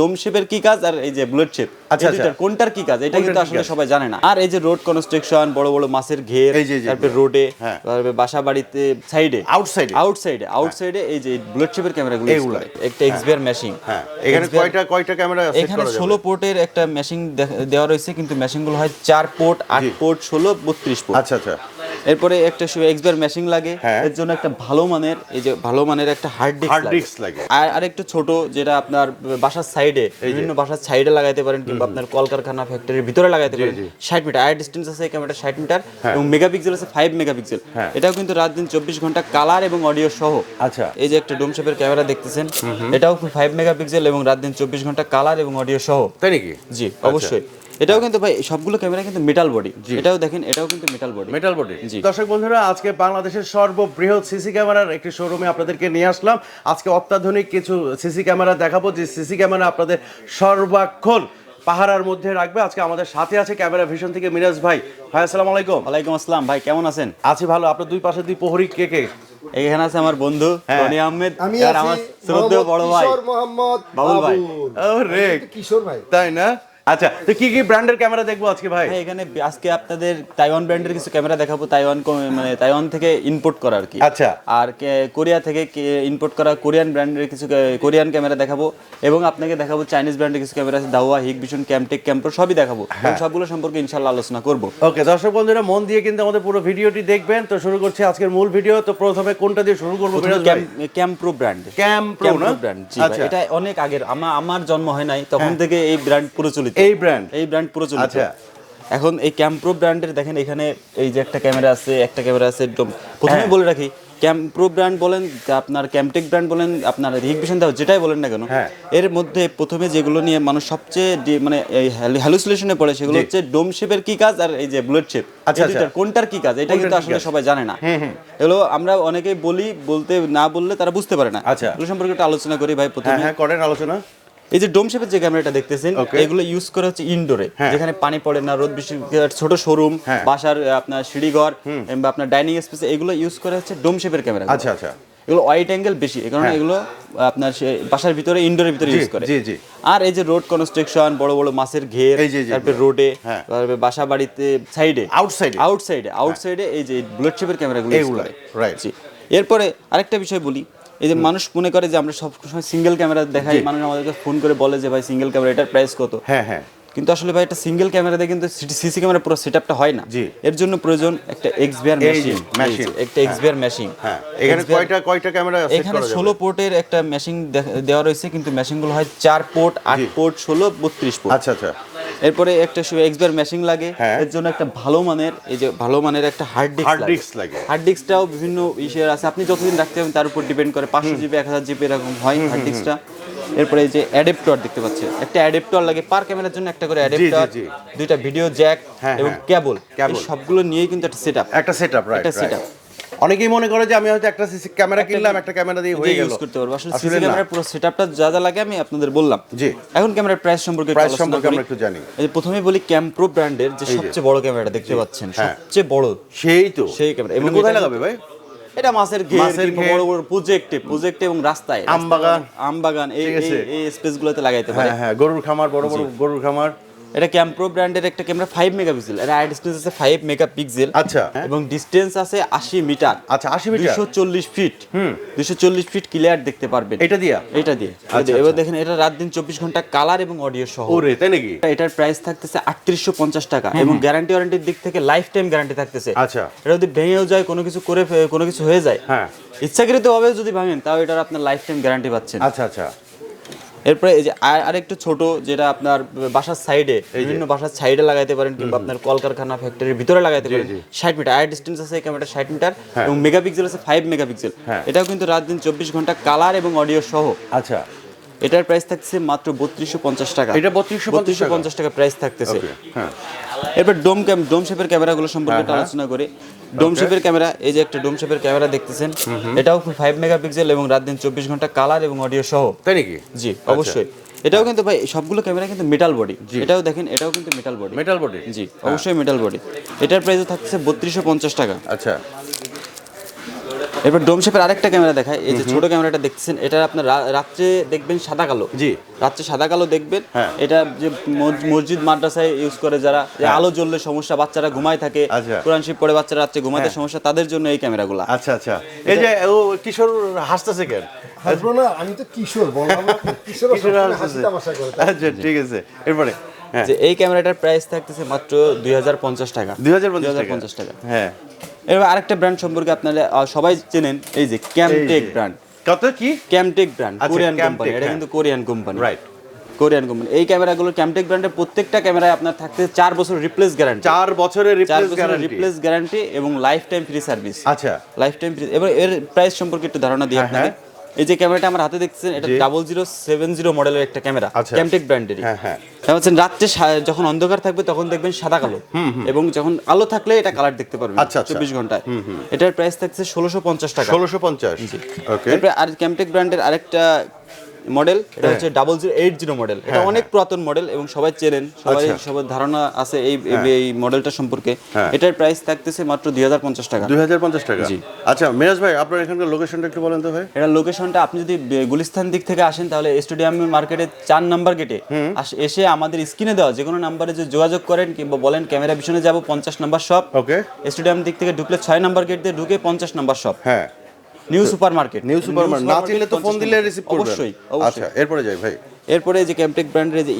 ডোম শেপের কি কাজ আর এই যে বুলেট শেপ আচ্ছা, আচ্ছা। কোনটার কি কাজ এটা কিন্তু আসলে? সবাই জানে না আর এই যে রোড কনস্ট্রাকশন বড় বড় মাছের ঘের তারপরে রোডে হ্যাঁ। তারপরে বাসা বাড়িতে সাইডে এ? আউটসাইডে আউটসাইডে এই যে বুলেট শেপের ক্যামেরাগুলো এগুলা। একটা এক্সবিআর মেশিং হ্যাঁ এখানে কয়টা কয়টা ক্যামেরা সেট এখানে করা ষোলো যাবে পোর্টের একটা মেশিন দেওয়া রয়েছে কিন্তু মেশিনগুলো হয় চার পোর্ট আট জি। পোর্ট ষোলো বত্রিশ পোর্ট আচ্ছা আচ্ছা এরপরে একটা এক্সবার মেশিং লাগে। হ্যাঁ। এর জন্য একটা ভালো মানের এই যে ভালো মানের একটা হার্ড ডিস্ক Hard disk লাগে। আর আরেকটু ছোট যেটা আপনার বাসার সাইডে বিভিন্ন বাসার সাইডে লাগাইতে পারেন কিংবা আপনার কলকারখানা ফ্যাক্টরির ভিতরে লাগাইতে পারেন। জি। ষাট মিটার আয়ার ডিস্টেন্স আছে এই ক্যামেরাটা ষাট মিটার এবং মেগাপিক্সেল আছে ফাইভ মেগাপিক্সেল হ্যাঁ। এটাও কিন্তু রাত দিন চব্বিশ ঘণ্টা কালার এবং অডিও সহ। আচ্ছা। এই যে একটা ডোম শেপের ক্যামেরা দেখতেছেন এটাও ফাইভ মেগাপিক্সেল এবং রাত দিন চব্বিশ ঘণ্টা কালার এবং অডিও সহ। তাই নাকি? জি অবশ্যই। এটাও কিন্তু ভাই সবগুলো ক্যামেরা কিন্তু মেটাল বডি এটাও দেখেন এটাও কিন্তু মেটাল বডি মেটাল বডি। দর্শক বন্ধুরা আজকে বাংলাদেশের সর্ববৃহৎ সিসি ক্যামেরার একটি শোরুমে আপনাদেরকে নিয়ে আসলাম। আজকে অত্যাধুনিক কিছু সিসি ক্যামেরা দেখাবো যে সিসি ক্যামেরা আপনাদের সর্বাক্ষণ পাহারার মধ্যে রাখবে। আজকে আমাদের সাথে আছে ক্যামেরা ভিশন থেকে মিরাজ ভাই। ভাই আসসালামু আলাইকুম। ওয়ালাইকুম আসসালাম। ভাই কেমন আছেন? আছি ভালো। আপনার দুই পাশে দুই প্রহরী কে কে? এখানে আছে আমার বন্ধু হ্যাঁ। রনি আহমেদ আর আমার শ্রদ্ধেয় বড় ভাই। কিশোর মোহাম্মদ বাবুল ভাই। ও রে কিশোর ভাই। তাই না? আচ্ছা তো কি কি ব্র্যান্ডের ক্যামেরা দেখব আজকে ভাই? এখানে আজকে আপনাদের তাইওয়ান ব্র্যান্ডের কিছু ক্যামেরা দেখাবো তাইওয়ান মানে তাইওয়ান থেকে ইম্পোর্ট করা আর কি। আচ্ছা। আর কোরিয়া থেকে ইম্পোর্ট করা কোরিয়ান ব্র্যান্ডের কিছু কোরিয়ান ক্যামেরা দেখাবো। এবং আপনাকে দেখাবো চাইনিজ ব্র্যান্ডের কিছু ক্যামেরা আছে দাওয়া হিক ভিশন ক্যামটেক ক্যাম্পর সবই দেখাবো। হ্যাঁ। সবগুলো সম্পর্কে ইনশাল্লাহ আলোচনা করব। ওকে দর্শক বন্ধুরা মন দিয়ে কিন্তু আমাদের পুরো ভিডিওটি দেখবেন। তো শুরু করছি আজকের মূল ভিডিও। তো প্রথমে কোনটা দিয়ে শুরু করব ক্যাম্প্রো ব্র্যান্ড ক্যাম প্রো না? ব্র্যান্ড এটা অনেক আগের আমার আমার জন্ম হয় নাই তখন থেকে এই ব্র্যান্ড প্রচলিত। এই ব্র্যান্ড এই ব্র্যান্ড প্রচলিত আচ্ছা। এখন এই ক্যাম্প্রো ব্র্যান্ডের দেখেন এখানে এই যে একটা ক্যামেরা আছে একটা ক্যামেরা আছে একদম প্রথমে হ্যাঁ। বলে রাখি ক্যাম্প্রো ব্র্যান্ড বলেন আপনার ক্যামটেক ব্র্যান্ড বলেন আপনার হিগভিশন দাও যেটাই বলেন না কেন হ্যাঁ। এর মধ্যে প্রথমে যেগুলো নিয়ে মানুষ সবচেয়ে মানে এই হ্যালুসিলেশনে পড়ে সেগুলো হচ্ছে ডোম শেপের কি কাজ আর এই যে বুলেট শেপ আচ্ছা, আচ্ছা। কোনটার কি কাজ? এটা কিন্তু আসলে সবাই জানে না। এগুলো আমরা অনেকেই বলি বলতে না বললে তারা বুঝতে পারে না। আচ্ছা। সম্পর্কে একটু আলোচনা করি ভাই হ্যাঁ প্রথমে হ্যাঁ করেন আলোচনা। এই যে ডোম শেপের যে ক্যামেরাটা দেখতেছেন এগুলো ইউজ করা হচ্ছে ইনডোরে হ্যাঁ। যেখানে পানি পড়ে না রোদ বৃষ্টি ছোট শোরুম হ্যাঁ। বাসার আপনার সিঁড়িঘর কিংবা আপনার ডাইনিং স্পেস এগুলো ইউজ করা হচ্ছে ডোম শেপের ক্যামেরা আচ্ছা আচ্ছা এগুলো ওয়াইড অ্যাঙ্গেল বেশি এই কারণে হ্যাঁ। এগুলো আপনার বাসার ভিতরে ইনডোরের ভিতরে ইউজ করে। আর এই যে রোড কনস্ট্রাকশন বড় বড় মাছের ঘের তারপরে রোডে। তারপরে বাসা বাড়িতে সাইডে এ? আউটসাইডে আউটসাইডে এই যে বুলেট শেপের ক্যামেরাগুলো ইউজ করে. জি এরপরে আরেকটা বিষয় বলি এই যে মানুষ মনে করে যে আমরা সব সময় সিঙ্গেল ক্যামেরা দেখাই। মানুষ আমাদেরকে ফোন করে বলে যে ভাই সিঙ্গেল ক্যামেরা এটার প্রাইস কত? হ্যাঁ হ্যাঁ। কিন্তু আসলে ভাই একটা সিঙ্গেল ক্যামেরা দিয়ে কিন্তু সিসি ক্যামেরা পুরো সেটআপটা হয় না। এর জন্য প্রয়োজন একটা যে, মেশিন machine। একটা এক্সবিআর মেশিন হ্যাঁ এখানে কয়টা কয়টা ক্যামেরা সেট এখানে করা যাবে? ষোলো পোর্টের একটা মেশিন দেওয়া রয়েছে কিন্তু মেশিনগুলো হয় চার পোর্ট আট জি। পোর্ট ষোলো বত্রিশ পোর্ট আচ্ছা আচ্ছা। এরপরে একটা এক্সবিআর মেশিন লাগে। হ্যাঁ। এর জন্য একটা ভালো মানের এই যে ভালো মানের একটা হার্ড ডিস্ক Hard disk লাগে। হার্ড ডিস্কটাও বিভিন্ন ইসের আছে। আপনি যতদিন রাখতে পারবেন তার উপর ডিপেন্ড করে। পাঁচশো জিবি এক হাজার জিবি এরকম হয় হার্ড ডিস্কটা এরপরে এই যে অ্যাডাপ্টর দেখতে পাচ্ছেন। একটা অ্যাডাপ্টর লাগে পার ক্যামেরার জন্য একটা করে অ্যাডাপ্টর। দুইটা ভিডিও জ্যাক হ্যাঁ, এবং হ্যাঁ। কেবল এই সবগুলো নিয়েই কিন্তু একটা সেটআপ একটা সেটআপ রাইট একটা setup। অনেকেই মনে করে যে আমি হয়তো একটা সিসি ক্যামেরা কিনলাম একটা ক্যামেরা দিয়ে হয়ে গেল। ইউজ করতে পারব। আসলে সিসি। ক্যামেরার পুরো সেটআপটা যা যা লাগে আমি আপনাদের বললাম। জি। এখন ক্যামেরার প্রাইস সম্পর্কে প্রাইস সম্পর্কে আমরা একটু জানি। এই যে প্রথমে বলি ক্যাম্প্রো ব্র্যান্ডের যে সবচেয়ে বড় ক্যামেরাটা দেখতে পাচ্ছেন হ্যাঁ। সবচেয়ে বড়। সেই তো। সেই ক্যামেরা। এবং এবং কোথায় লাগাবে ভাই? এটা মাছের ঘের মাছের কিংবা বড় বড় প্রজেক্টে প্রজেক্টে এবং রাস্তায়। আম বাগান। রাস্তায়, আম বাগান এই এই- এই স্পেস গুলোতে লাগাইতে পারে। হ্যাঁ হ্যাঁ গরুর খামার বড় বড় গরুর খামার। এটা ক্যাম্প্রো ব্র্যান্ডের একটা ক্যামেরা ফাইভ মেগাপিক্সেল এর আই ডিসটেন্স আছে ফাইভ মেগাপিক্সেল আচ্ছা। এবং ডিসটেন্স আছে আশি মিটার। আচ্ছা, 80 মিটার? দুশো চল্লিশ ফিট দুশো চল্লিশ ফিট ক্লিয়ার দেখতে পারবেন। এটা দিয়া? এটা দিয়ে। আচ্ছা, এবার আচ্ছা। দেখেন এটা রাত দিন চব্বিশ ঘণ্টা কালার এবং অডিও সহ। ওরে তাই নাকি? এটার প্রাইস থাকতেছে আটত্রিশশো পঞ্চাশ টাকা। এবং গ্যারান্টি ওয়ারেন্টির দিক থেকে লাইফ টাইম গ্যারান্টি থাকতেছে। আচ্ছা। এটা যদি ভেঙেও যায় কোনো কিছু করে কোনো কিছু হয়ে যায় হ্যাঁ। ইচ্ছাকৃত ভাবে যদি ভাঙেন তাও এটার আপনার লাইফ টাইম গ্যারান্টি পাচ্ছেন। আচ্ছা আচ্ছা। এরপরে এই যে আর- আরেকটু ছোট যেটা আপনার বাসার সাইডে বিভিন্ন বাসার সাইডে লাগাইতে পারেন কিংবা আপনার কলকারখানা ফ্যাক্টরির ভিতরে লাগাইতে পারেন। ষাট মিটার আয়ার ডিস্টেন্স আছে ক্যামেরাটা ষাট মিটার এবং মেগাপিক্সেল আছে ফাইভ মেগাপিক্সেল হ্যাঁ। এটাও কিন্তু রাত দিন চব্বিশ ঘণ্টা কালার এবং অডিও সহ। আচ্ছা। এটার প্রাইস থাকছে মাত্র বত্রিশশো পঞ্চাশ টাকা। এটা 3250 বত্রিশশো পঞ্চাশ টাকা প্রাইস থাকতেছে। হ্যাঁ। এরপর ডোম ক্যাম ডোম শেপের ক্যামেরাগুলো সম্পর্কে হ্যাঁ, আলোচনা করি। ডোম শেপের ক্যামেরা এই যে একটা ডোম শেপের ক্যামেরা দেখতেছেন এটাও ফাইভ মেগাপিক্সেল এবং রাত দিন চব্বিশ ঘণ্টা কালার এবং অডিও সহ। তাই নাকি? জি অবশ্যই। এটাও কিন্তু ভাই সবগুলো ক্যামেরা কিন্তু মেটাল বডি এটাও দেখেন এটাও কিন্তু মেটাল বডি মেটাল বডি জি অবশ্যই মেটাল বডি এটার প্রাইস থাকছে বত্রিশশো পঞ্চাশ টাকা। আচ্ছা। এরপর ডোম শেপের আরেকটা ক্যামেরা দেখায় এই যে ছোট ক্যামেরাটা দেখতেছেন এটা আপনার রাত্রে দেখবেন সাদা কালো। জি। রাত্রে সাদা কালো দেখবেন। হ্যাঁ। এটা যে মসজিদ মাদ্রাসায় ইউজ করে যারা যে আলো জ্বললে সমস্যা বাচ্চারা ঘুমায় থাকে আচ্ছা। কোরআন শিব পড়ে বাচ্চারা রাত্রে ঘুমাতে হ্যাঁ। সমস্যা তাদের জন্য এই ক্যামেরাগুলো। আচ্ছা আচ্ছা। এই যে ও কিশোর হাসতেছে কেন? হাসবো না আমি তো কিশোর বললাম কিশোর হাসতেছে তামাশা করে আচ্ছা ঠিক আছে। এরপরে হ্যাঁ। যে এই ক্যামেরাটার প্রাইস থাকতেছে মাত্র দুই টাকা। দুই হাজার পঞ্চাশ টাকা। 2050 টাকা। হ্যাঁ। এবার আরেকটা ব্র্যান্ড সম্পর্কে আপনারা সবাই চেনেন এই যে ক্যামটেক ব্র্যান্ড কত কি? ক্যামটেক ব্র্যান্ড কোরিয়ান কোম্পানি এটা হ্যাঁ। কিন্তু Korean company right Korean company এই ক্যামেরাগুলো ক্যামটেক ব্র্যান্ডের প্রত্যেকটা ক্যামেরায় আপনার থাকতে চার বছর রিপ্লেস গ্যারান্টি চার বছরের রিপ্লেস গ্যারান্টি রিপ্লেস গ্যারান্টি এবং লাইফ টাইম ফ্রি সার্ভিস আচ্ছা। লাইফ টাইম ফ্রি এবার এর প্রাইস সম্পর্কে একটু ধারণা দিই হ্যাঁ, আপনাকে এই যে ক্যামেরাটা আমার হাতে দেখছেন এটা ডাবল জিরো সেভেন জিরো মডেলের একটা ক্যামেরা আচ্ছা। ক্যামটেক ব্র্যান্ডের হ্যাঁ, হ্যাঁ। এটা রাত্রে যখন অন্ধকার থাকবে তখন দেখবেন সাদা কালো। এবং যখন আলো থাকলে এটা কালার দেখতে পারবেন। আচ্ছা, আচ্ছা। চব্বিশ ঘন্টায়। এটার প্রাইস থাকছে ষোলোশো পঞ্চাশ টাকা। ষোলোশো পঞ্চাশ। ওকে আর ক্যামটেক ব্র্যান্ডের আরেকটা মডেল এটা হচ্ছে double zero eight zero model এটা অনেক পুরাতন মডেল এবং সবাই চেনেন সবাই হ্যাঁ, আচ্ছা। সবার ধারণা আছে এই এই মডেলটা সম্পর্কে। হ্যাঁ। এটার প্রাইস থাকতেছে মাত্র দুই হাজার পঞ্চাশ টাকা। দুই হাজার পঞ্চাশ টাকা? জি। আচ্ছা মিরাজ ভাই আপনার এখানকার লোকেশনটা একটু বলেন তো ভাই। এটা লোকেশনটা আপনি যদি গুলিস্তান দিক থেকে আসেন তাহলে স্টেডিয়াম মার্কেটে চার নাম্বার গেটে এসে আমাদের স্ক্রিনে দেওয়া যে কোনো নাম্বারে যে যোগাযোগ করেন কিংবা বলেন ক্যামেরা পিছনে যাব পঞ্চাশ নাম্বার শপ ওকে স্টেডিয়াম দিক থেকে ঢুকলে ছয় নাম্বার গেট দিয়ে ঢুকে পঞ্চাশ নাম্বার শপ হ্যাঁ। New super market new super market না চিনলে তো ফোন দিলে রিসিভ করবেন। অবশ্যই আচ্ছা এরপরে যাই ভাই। এরপরে যে ক্যামটেক ব্র্যান্ডের যে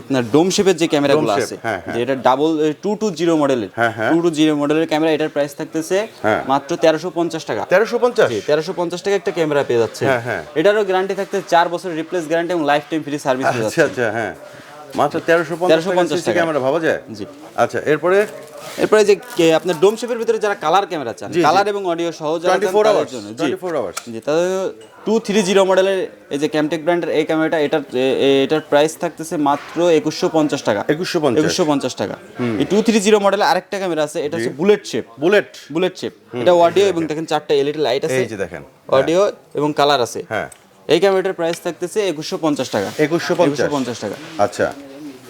আপনার ডোম শেপের যে ক্যামেরাগুলো আছে। যে এটা ডাবল টু টু জিরো মডেলের। টু টু জিরো মডেলের ক্যামেরা এটার প্রাইস থাকতেছে হ্যাঁ। মাত্র তেরোশো পঞ্চাশ টাকা। তেরোশো পঞ্চাশ? তেরোশো পঞ্চাশ টাকা একটা ক্যামেরা পেয়ে যাচ্ছে হ্যাঁ, হ্যাঁ। এটারও গ্যারান্টি থাকতে চার বছরের রিপ্লেস গ্যারান্টি এবং লাইফ টাইম ফ্রি সার্ভিস পেয়ে আচ্ছা যাচ্ছে আচ্ছা হ্যাঁ। মাত্র তেরোশো পঞ্চাশ 1350 টাকা টাকা। ক্যামেরা ভাবা যায়? জি। আচ্ছা এরপরে? এরপরে যে আপনার ডোম শেপের ভিতরে যারা কালার ক্যামেরা চান। কালার এবং অডিও সহ যারা চান 24 তাদের hours, জন্য। জি। জি তাদের টু থ্রি জিরো মডেলের এই যে ক্যামটেক ব্র্যান্ডের এই ক্যামেরাটা এটার এটার প্রাইস থাকতেছে মাত্র একুশশো পঞ্চাশ টাকা। একুশশো পঞ্চাশ। একুশশো পঞ্চাশ টাকা। এই টু থ্রি জিরো মডেলের আরেকটা ক্যামেরা আছে এটা হচ্ছে bullet shape bullet bullet shape এটা অডিও এবং দেখেন। চারটা এলইডি লাইট আছে। এই যে দেখেন। অডিও এবং কালার আছে। হ্যাঁ। এই ক্যামেরাটার প্রাইস থাকতেছে একুশশো পঞ্চাশ টাকা। একুশশো পঞ্চাশ। টাকা। আচ্ছা।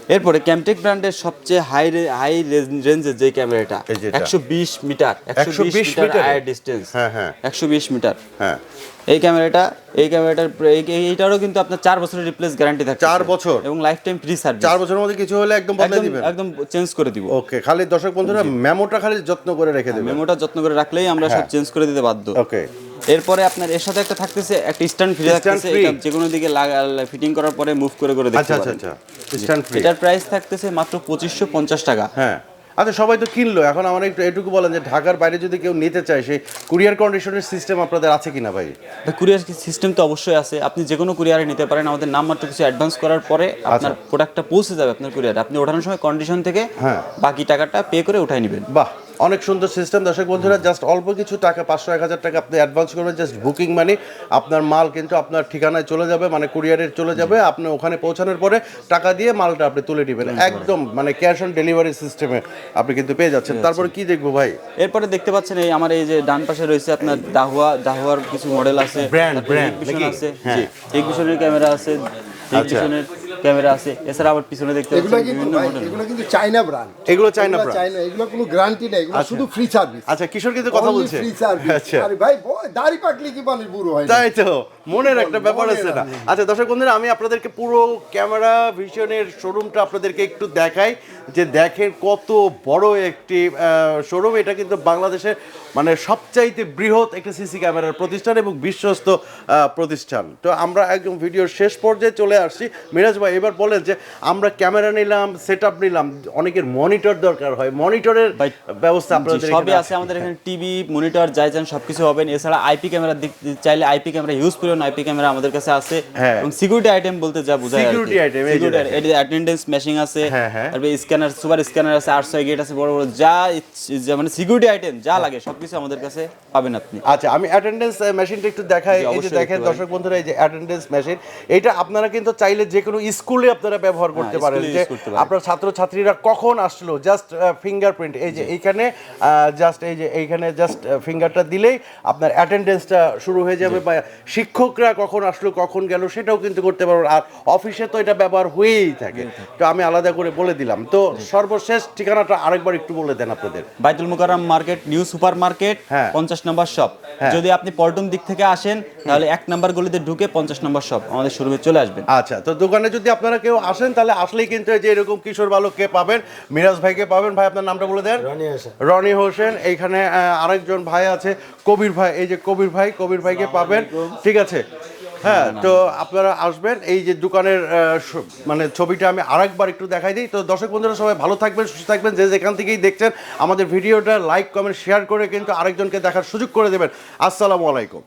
এরপরে ক্যামটেক ব্র্যান্ডের সবচেয়ে হাই হাই রেঞ্জের যে ক্যামেরাটা। একশো বিশ মিটার একশো 120 বিশ মিটার? আয়ার ডিস্টেন্স হ্যাঁ, হ্যাঁ। একশো বিশ মিটার। হ্যাঁ। এই ক্যামেরাটা এই ক্যামেরাটার এই- এই- এইটারও কিন্তু আপনার চার বছরের রিপ্লেস গ্যারান্টি থাকে চার বছর? এবং লাইফ টাইম ফ্রি সার্ভিস চার বছরের মধ্যে কিছু হলে একদম বদলে দিবেন। একদম চেঞ্জ করে দিব। ওকে খালি দর্শক বন্ধুরা মেমোটা খালি যত্ন করে রেখে দেবেন। মেমোটা যত্ন করে রাখলেই আমরা সব হ্যাঁ। চেঞ্জ করে দিতে বাধ্য। ওকে। এরপরে আপনার এর সাথে একটা থাকতেছে একটা স্ট্যান্ড ফ্রি থাকতেছে এটা যে কোনো দিকে ফিটিং করার পরে মুভ করে করে দেখতে আচ্ছা আচ্ছা আচ্ছা। স্ট্যান্ড ফ্রি এটার প্রাইস থাকতেছে মাত্র পঁচিশশো পঞ্চাশ টাকা। হ্যাঁ। আচ্ছা সবাই তো কিনলো। এখন আমার একটু এটুকু বলেন যে ঢাকার বাইরে যদি কেউ নিতে চায় সেই কুরিয়ার কন্ডিশনের সিস্টেম আপনাদের আছে কিনা ভাই? কুরিয়ার সিস্টেম তো অবশ্যই আছে। আপনি যে কোনো কুরিয়ারে নিতে পারেন। আমাদের নাম মাত্র কিছু অ্যাডভান্স করার পরে আপনার প্রোডাক্টটা পৌঁছে যাবে আপনার কুরিয়ারে। আপনি ওঠানোর সময় কন্ডিশন থেকে হ্যাঁ। বাকি টাকাটা পে করে উঠাই নেবেন। বাহ। অনেক সুন্দর সিস্টেম দর্শক বন্ধুরা জাস্ট অল্প কিছু টাকা পাঁচশো এক হাজার টাকা আপনি অ্যাডভান্স করবেন জাস্ট বুকিং মানি আপনার মাল কিন্তু আপনার ঠিকানায় চলে যাবে মানে কুরিয়ারে চলে যাবে। আপনি ওখানে পৌঁছানোর পরে টাকা দিয়ে মালটা আপনি তুলে নেবেন। একদম মানে ক্যাশ অন ডেলিভারি সিস্টেমে আপনি কিন্তু পেয়ে যাচ্ছেন। তারপরে কি দেখব ভাই? এরপরে দেখতে পাচ্ছেন এই আমার এই যে ডান পাশে রয়েছে আপনার দাহুয়া। দাহুয়ার কিছু মডেল আছে তারপরে brand, আছে। হ্যাঁ। হিকভিশনের ক্যামেরা আছে হিকভিশনের ক্যামেরা আছে এছাড়া আবার পিছনে দেখতে এগুলো কিন্তু এগুলো কিন্তু চাইনা ব্র্যান্ড এগুলো? চাইনা এগুলো কোনো গ্যারান্টি নেই এগুলো শুধু ফ্রি সার্ভিস আচ্ছা কিশোর কিন্তু কথা বলছে। ফ্রি সার্ভিস আচ্ছা। আরে ভাই দাড়ি পাকলে কি মানুষ বুড়ো হয় তাই তো মনের একটা ব্যাপার আছে না। আচ্ছা দর্শক বন্ধুরা আমি আপনাদেরকে পুরো ক্যামেরা ভিশনের শোরুমটা আপনাদেরকে একটু দেখাই যে দেখেন কত বড় একটি শোরুম এটা কিন্তু বাংলাদেশের মানে সবচাইতে বৃহৎ একটি সিসি ক্যামেরার প্রতিষ্ঠান এবং বিশ্বস্ত আহ, প্রতিষ্ঠান। তো আমরা একদম ভিডিওর শেষ পর্যায়ে চলে আসছি। মিরাজ ভাই এবার বলেন যে আমরা ক্যামেরা নিলাম সেট আপ নিলাম অনেকের মনিটর দরকার হয়। মনিটরের ব্যবস্থা আপনাদের সবই আছে আমাদের এখানে। টিভি মনিটর যাই চান সবকিছু হবেন এছাড়া আইপি ক্যামেরা চাইলে আইপি ক্যামেরা ইউজ করুন। আইপি ক্যামেরা আমাদের কাছে আছে। হ্যাঁ। এবং সিকিউরিটি আইটেম বলতে যা বোঝায় Security item, এই যে দেখেন। সিকিউরিটি অ্যাটেন্ডেন্স মেশিং আছে। হ্যাঁ, হ্যাঁ। তারপরে স্ক্যানার সুপার স্ক্যানার আছে আটশো গেট আছে বড় বড় যা মানে সিকিউরিটি আইটেম যা লাগে সবকিছু আমাদের কাছে পাবেন আপনি। আচ্ছা আমি অ্যাটেন্ডেন্স মেশিনটা একটু দেখাই। এই যে দেখেন দর্শক বন্ধুরা এই যে অ্যাটেন্ডেন্স মেশিন এটা আপনারা কিন্তু চাইলে যে কোনো স্কুলে আপনারা ব্যবহার করতে হ্যাঁ, পারেন যে করতে পারেন। আপনার ছাত্রছাত্রীরা কখন আসলো? জাস্ট ফিঙ্গারপ্রিন্ট এই যে এইখানে জাস্ট এই যে এইখানে জাস্ট ফিঙ্গারটা দিলেই আপনার অ্যাটেন্ডেন্সটা শুরু হয়ে যাবে বা শিক্ষকরা কখন আসলো কখন গেল সেটাও কিন্তু করতে পারবেন। আর অফিসে তো এটা ব্যবহার হয়েই থাকে। তো আমি আলাদা করে বলে দিলাম। তো সর্বশেষ ঠিকানাটা আরেকবার একটু বলে দেন আপনাদের। Baitul Mukarram market new super market হ্যাঁ। পঞ্চাশ নম্বর শপ। যদি আপনি পল্টন দিক থেকে আসেন তাহলে এক নম্বর গলিতে ঢুকে পঞ্চাশ নম্বর শপ আমাদের শোরুমে চলে আসবেন। আচ্ছা তো দোকানে যদি আপনারা কেউ আসেন তাহলে আসলেই কিন্তু এই যে এরকম কিশোর বালককে পাবেন মিরাজ ভাইকে পাবেন। ভাই আপনার নামটা বলে দেন। রনি হোসেন। এইখানে আরেকজন ভাই আছে কবির ভাই এই যে কবির ভাই কবির ভাইকে পাবেন। ঠিক আছে? হ্যাঁ তো আপনারা আসবেন এই যে দোকানের মানে ছবিটা আমি আরেকবার একটু দেখাই দিই। তো দর্শক বন্ধুরা সবাই ভালো থাকবেন সুস্থ থাকবেন যে যেখান থেকেই দেখছেন আমাদের ভিডিওটা লাইক কমেন্ট শেয়ার করে কিন্তু আরেকজনকে দেখার সুযোগ করে দেবেন। আসসালামু আলাইকুম।